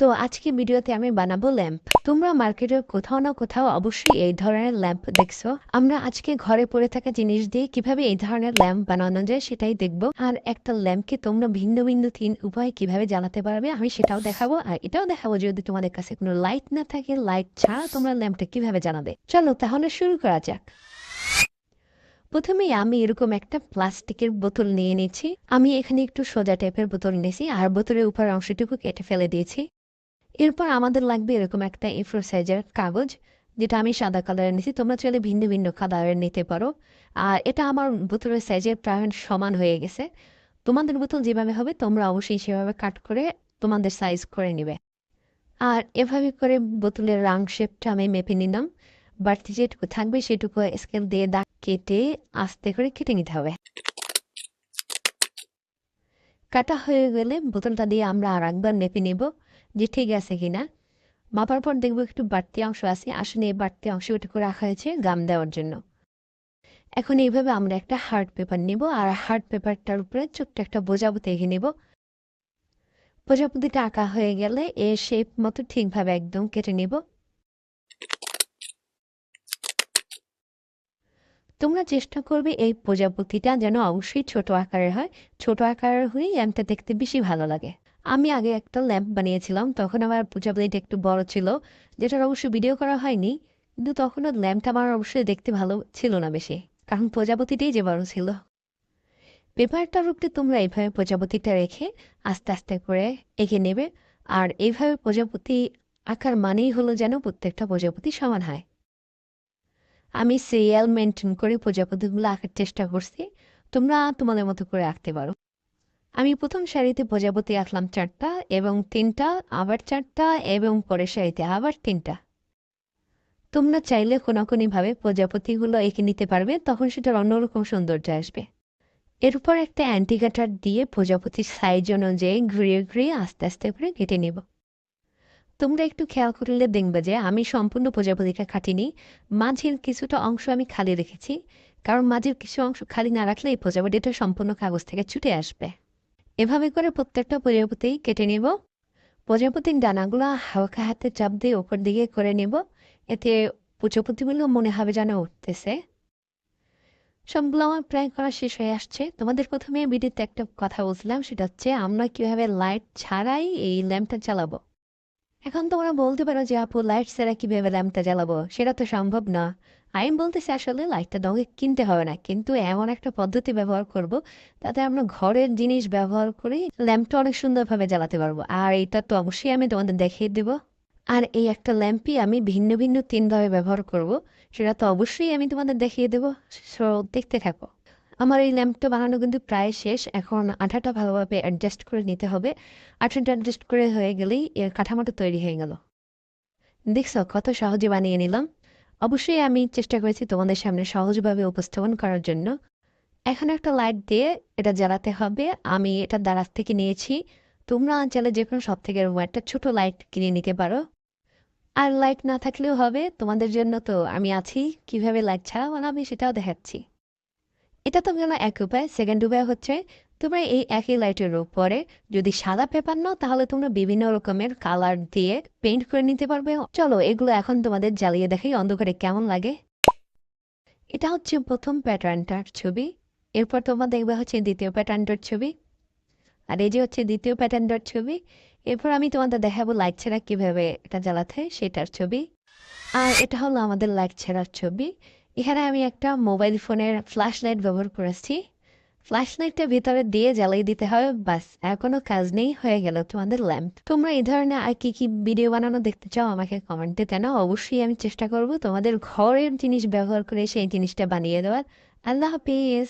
তো আজকে ভিডিওতে আমি বানাবো ল্যাম্প। তোমরা মার্কেটে কোথাও না কোথাও অবশ্যই এই ধরনের ল্যাম্প দেখছ। আমরা আজকে ঘরে পড়ে থাকা জিনিস দিয়ে কীভাবে এই ধরনের ল্যাম্প বানানো যায় সেটাই দেখব। আর একটা ল্যাম্পকে তোমরা ভিন্ন ভিন্ন তিন উপায়ে কীভাবে জ্বালাতে পারবে আমি সেটাও দেখাবো। আর এটাও দেখাবো যদি তোমাদের কাছে কোনো লাইট না থাকে, লাইট ছাড়া তোমরা ল্যাম্পটা কীভাবে জ্বালাবে। চলো তাহলে শুরু করা যাক। প্রথমেই আমি এরকম একটা প্লাস্টিকের বোতল নিয়ে নিয়েছি আমি এখানে একটু সোজা টাইপের বোতল নিয়েছি। আর বোতলের উপর অংশটুকু কেটে ফেলে দিয়েছি। এরপর আমাদের লাগবে এরকম একটা এফ্রো সাইজের কাগজ, যেটা আমি সাদা কালারের নিয়েছি তোমরা চাইলে ভিন্ন ভিন্ন কালারের নিতে পারো। আর এটা আমার বোতলের সাইজের প্রায় সমান হয়ে গেছে। তোমাদের বোতল যেভাবে হবে, তোমরা অবশ্যই সেভাবে কাট করে তোমাদের সাইজ করে নেবে। আর এভাবে করে বোতলের রাং শেপটা আমি মেপে নিলাম। বাড়তি যেটুকু থাকবে, সেটুকু স্কেল দিয়ে দাগ কেটে আস্তে করে কেটে নিতে হবে। কাটা হয়ে গেলে বোতলটা দিয়ে আমরা আর একবার মেপে নেব। যে ঠিক আছে কিনা। মাপার পর দেখব একটু বাড়তি অংশ আছে। আসলে এই বাড়তি অংশটুকু রাখা হয়েছে গাম দেওয়ার জন্য। এখন এইভাবে আমরা একটা হার্ড পেপার নেব আর হার্ড পেপারটার উপরে ছোট্ট একটা বোঝাবুতি এঁকে নেব। প্রজাপতিটা আঁকা হয়ে গেলে এর শেপ মতো ঠিকভাবে একদম কেটে নেব। তোমরা চেষ্টা করবে এই প্রজাপতিটা যেন অবশ্যই ছোট আকারের হয়। ছোট আকারের হয়ে ল্যাম্পটা দেখতে বেশি ভালো লাগে। আমি আগে একটা ল্যাম্প বানিয়েছিলাম, তখন আমার প্রজাপতিটা একটু বড় ছিল, যেটার অবশ্য ভিডিও করা হয়নি, কিন্তু তখনও ল্যাম্পটা আমার অবশ্যই দেখতে ভালো ছিল না বেশি, কারণ প্রজাপতিটাই যে বড় ছিল। পেপারটার উপরে তোমরা এইভাবে প্রজাপতিটা রেখে আস্তে আস্তে করে এঁকে নেবে, আর এইভাবে প্রজাপতি আঁকার মানেই হলো যেন প্রত্যেকটা প্রজাপতি সমান হয়। আমি সিরিয়াল মেনটেন করে প্রজাপতিগুলো আঁকার চেষ্টা করছি, তোমরা তোমাদের মতো করে আঁকতে পারো। আমি প্রথম সারিতে প্রজাপতি আঁকলাম চারটা এবং তিনটা, আবার চারটা এবং পরের সারিতে আবার তিনটা। তোমরা চাইলে কোনাকুনিভাবে প্রজাপতিগুলো এঁকে নিতে পারবে, তখন সেটার অন্যরকম সৌন্দর্য আসবে। এরপর একটা অ্যান্টিকাটার দিয়ে প্রজাপতির সাইজ অনুযায়ী ঘুরিয়ে ঘুরিয়ে আস্তে আস্তে করে কেটে নেব। তোমরা একটু খেয়াল করলে দেখবে যে আমি সম্পূর্ণ প্রজাপতিটা কাটিনি। মাঝের কিছুটা অংশ আমি খালি রেখেছি, কারণ মাঝের কিছু অংশ খালি না রাখলে এই প্রজাপতিটা সম্পূর্ণ কাগজ থেকে ছুটে আসবে। এভাবে করে প্রত্যেকটা প্রজাপতি কেটে নেব। প্রজাপতির ডানাগুলো হালকা হাতে চাপ দিয়ে ওপর দিকে করে নেব। এতে প্রজাপতিগুলো মনে হবে যেন উঠতেছে। সবগুলো আমার প্রায় করা শেষ হয়ে আসছে। তোমাদের প্রথমে ভিডিওতে একটা কথা বলছিলাম, সেটা হচ্ছে আমরা কীভাবে লাইট ছাড়াই এই ল্যাম্পটা চালাবো এখন তোমরা বলতে পারো যে আপু লাইট ছাড়া কীভাবে ল্যাম্পটা জ্বালাবো? সেটা তো সম্ভব না। আমি বলতেছি আসলে লাইটটা দঙ্গে কিনতে হবে না কিন্তু এমন একটা পদ্ধতি ব্যবহার করব তাতে আমরা ঘরের জিনিস ব্যবহার করে ল্যাম্পটা অনেক সুন্দরভাবে জ্বালাতে পারব আর এটা তো অবশ্যই আমি তোমাদের দেখিয়ে দেব আর এই একটা ল্যাম্পই আমি ভিন্ন ভিন্ন তিনভাবে ব্যবহার করব সেটা তো অবশ্যই আমি তোমাদের দেখিয়ে দেবো দেখতে থাকো আমার এই ল্যাম্পটা বানানো কিন্তু প্রায় শেষ এখন আঠাটা ভালোভাবে অ্যাডজাস্ট করে নিতে হবে আঠাটা অ্যাডজাস্ট করে হয়ে গেলেই এর কাঠামোটা তৈরি হয়ে গেল দেখছ কত সহজে বানিয়ে নিলাম অবশ্যই আমি চেষ্টা করেছি তোমাদের সামনে সহজভাবে উপস্থাপন করার জন্য। এখন একটা লাইট দিয়ে এটা জ্বালাতে হবে। আমি এটা দারাজ থেকে নিয়েছি। তোমরা অঞ্চলে যে কোনো সব থেকে একটা ছোটো লাইট কিনে নিতে পারো। আর লাইট না থাকলেও হবে, তোমাদের জন্য তো আমি আছি। কীভাবে লাইট ছাড়া বানাবে সেটাও দেখাচ্ছি। এটা তো গেল এক উপায়। সেকেন্ড উপায় হচ্ছে তোমরা এই একই লাইটের উপরে যদি সাদা পেপার নাও, তাহলে তোমরা বিভিন্ন রকমের কালার দিয়ে পেইন্ট করে নিতে পারবে। চলো, এগুলো এখন তোমাদের জ্বালিয়ে দেখাই অন্ধকারে কেমন লাগে। এটা হচ্ছে প্রথম প্যাটার্নটার ছবি। এরপর তোমরা দেখবে হচ্ছে দ্বিতীয় প্যাটার্নটার ছবি। আর এই যে হচ্ছে দ্বিতীয় প্যাটার্নটার ছবি। এরপর আমি তোমাদের দেখাবো লাইট ছাড়া কীভাবে এটা জ্বালাতে সেটার ছবি। আর এটা হলো আমাদের লাইট ছাড়ার ছবি। এখানে আমি একটা মোবাইল ফোনের ফ্ল্যাশ লাইট ব্যবহার করেছি। ফ্ল্যাশ লাইটটা ভিতরে দিয়ে জ্বালিয়ে দিতে হবে, বাস আর কোনো কাজ নেই, হয়ে গেল তোমাদের ল্যাম্প। তোমরা এই ধরনের আর কি কি ভিডিও বানানো দেখতে চাও আমাকে কমেন্টে কেন অবশ্যই আমি চেষ্টা করব তোমাদের ঘরের জিনিস ব্যবহার করে সেই জিনিসটা বানিয়ে দেওয়ার। আল্লাহ হাফিজ!